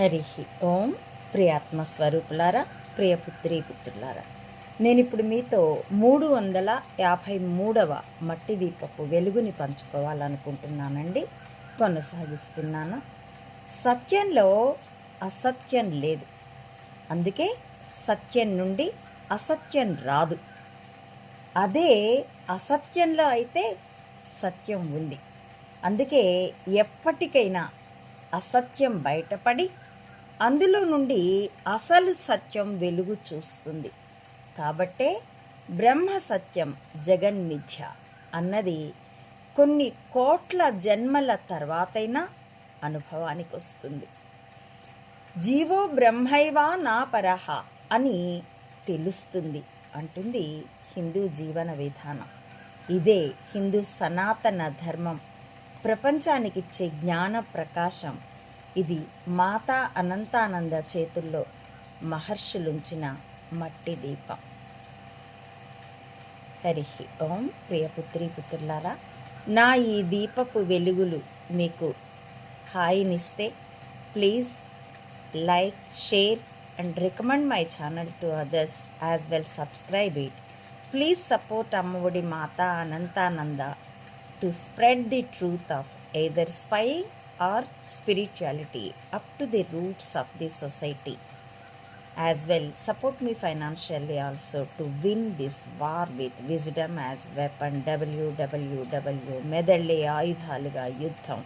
హరి ఓం ప్రియాత్మ స్వరూపులారా ప్రియపుత్రి పుత్రులారా. నేను ఇప్పుడు మీతో మూడు వందల యాభై మూడవ మట్టి దీపపు వెలుగుని పంచుకోవాలనుకుంటున్నానండి. కొనసాగిస్తున్నాను. సత్యంలో అసత్యం లేదు. అందుకే సత్యం నుండి అసత్యం రాదు. అదే అసత్యంలో అయితే సత్యం ఉంది. అందుకే ఎప్పటికైనా అసత్యం బయటపడి అందులో నుండి అసలు సత్యం వెలుగు చూస్తుంది. కాబట్టే బ్రహ్మ సత్యం జగన్మిథ్య అన్నది కొన్ని కోట్ల జన్మల తర్వాతైనా అనుభవానికి వస్తుంది. జీవో బ్రహ్మైవా నా పరహ అని తెలుస్తుంది అంటుంది హిందూ జీవన విధానం. ఇదే హిందూ సనాతన ధర్మం. ప్రపంచానికిచ్చే జ్ఞాన ప్రకాశం ఇది మాతా అనంతానంద చేతుల్లో మహర్షులుంచిన మట్టి దీపం. హరి ఓం ప్రియపుత్రి పుత్రులారా నా ఈ దీపపు వెలుగులు మీకు హాయినిస్తే please like share and recommend my channel to others as well subscribe it. Please support Amma Odi Mata Anantananda to spread the truth of either spy or spirituality up to the roots of the society. As well, support me financially also to win this war with wisdom as weapon. www మెదళ్ళే ఆయుధాలుగా యుద్ధం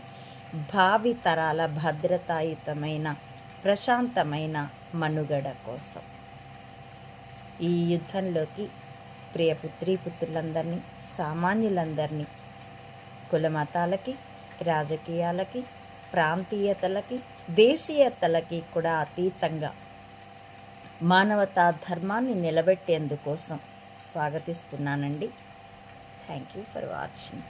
భావి తరాల భద్రతాయుతమైన ప్రశాంతమైన మనుగడ కోసం ఈ యుద్ధంలోకి ప్రియపుత్రీ పుత్రులందరినీ సామాన్యులందరినీ కుల మతాలకి రాజకీయాలకి ప్రాంతీయతలకి దేశీయతలకి కూడా అతీతంగా మానవతా ధర్మాన్ని నిలబెట్టేందుకోసం స్వాగతిస్తున్నానండి. Thank you for watching